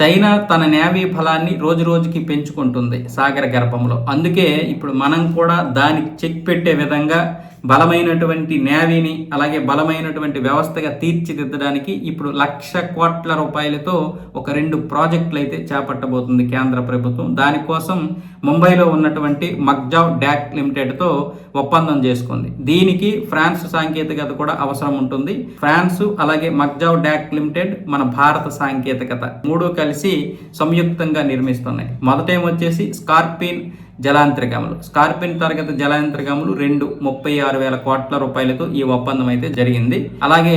China తన navy ఫలాన్ని రోజు రోజుకి పెంచుకుంటుంది సాగర గర్భంలో. అందుకే ఇప్పుడు మనం కూడా దానికి చెక్ పెట్టే విధంగా బలమైనటువంటి నేవీని అలాగే బలమైనటువంటి వ్యవస్థగా తీర్చిదిద్దడానికి ఇప్పుడు లక్ష కోట్ల రూపాయలతో ఒక రెండు ప్రాజెక్టులు అయితే చేపట్టబోతుంది కేంద్ర ప్రభుత్వం. దానికోసం ముంబైలో ఉన్నటువంటి మగ్జావ్ డాక్ లిమిటెడ్తో ఒప్పందం చేసుకుంది. దీనికి ఫ్రాన్స్ సాంకేతికత కూడా అవసరం ఉంటుంది. ఫ్రాన్స్ అలాగే మగ్జావ్ డాక్ లిమిటెడ్ మన భారత సాంకేతికత. మూడు కలిసి సంయుక్తంగా నిర్మిస్తున్నాయి. మొదటేమొచ్చేసి స్కార్పిన్ జలాంతరికములు స్కార్పిన్ తరగతి జలాంతరికములు రెండు ముప్పై ఆరు వేల కోట్ల రూపాయలతో ఈ ఒప్పందం అయితే జరిగింది. అలాగే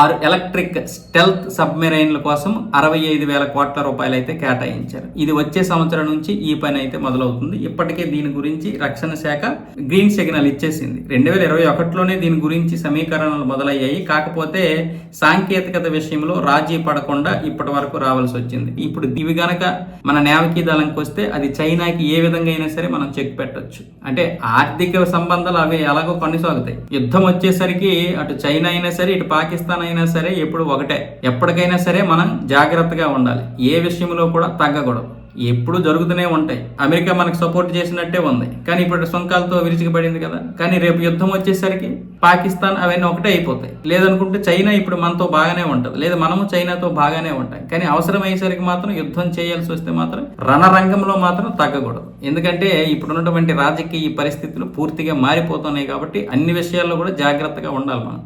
ఆరు ఎలక్ట్రిక్ స్టెల్త్ సబ్మెరైన్ల కోసం అరవై ఐదు వేల కోట్ల రూపాయలు అయితే కేటాయించారు. ఇది వచ్చే సంవత్సరం నుంచి ఈ పని అయితే మొదలవుతుంది. ఇప్పటికే దీని గురించి రక్షణ శాఖ గ్రీన్ సిగ్నల్ ఇచ్చేసింది. రెండు వేల ఇరవై ఒకటిలోనే దీని గురించి సమీకరణలు మొదలయ్యాయి. కాకపోతే సాంకేతికత విషయంలో రాజీ పడకుండా ఇప్పటి వరకు రావాల్సి వచ్చింది. ఇప్పుడు ఇవి గనక మన నేవకీ దళంకి వస్తే అది చైనాకి ఏ విధంగా అయినా సరే మనం చెక్ పెట్టొచ్చు. అంటే ఆర్థిక సంబంధాలు అవి ఎలాగో కొనసాగుతాయి. యుద్ధం వచ్చేసరికి అటు చైనా అయినా సరే ఇటు పాకిస్తాన్ అయినా సరే ఎప్పుడు ఒకటే. ఎప్పటికైనా సరే మనం జాగ్రత్తగా ఉండాలి. ఏ విషయంలో కూడా తగ్గకూడదు. ఎప్పుడు జరుగుతూనే ఉంటాయి. అమెరికా మనకు సపోర్ట్ చేసినట్టే ఉంది. కానీ ఇప్పుడు సుంకాలతో విరుచుకుపడింది కదా. కానీ రేపు యుద్ధం వచ్చేసరికి పాకిస్తాన్ అవన్నీ ఒకటే అయిపోతాయి. లేదనుకుంటే చైనా ఇప్పుడు మనతో బాగానే ఉంటుంది. లేదా మనము చైనాతో బాగానే ఉంటాయి కానీ అవసరమయ్యేసరికి మాత్రం యుద్ధం చేయాల్సి వస్తే మాత్రం రణరంగంలో మాత్రం తగ్గకూడదు. ఎందుకంటే ఇప్పుడున్నటువంటి రాజకీయ పరిస్థితులు పూర్తిగా మారిపోతున్నాయి కాబట్టి అన్ని విషయాల్లో కూడా జాగ్రత్తగా ఉండాలి మనం.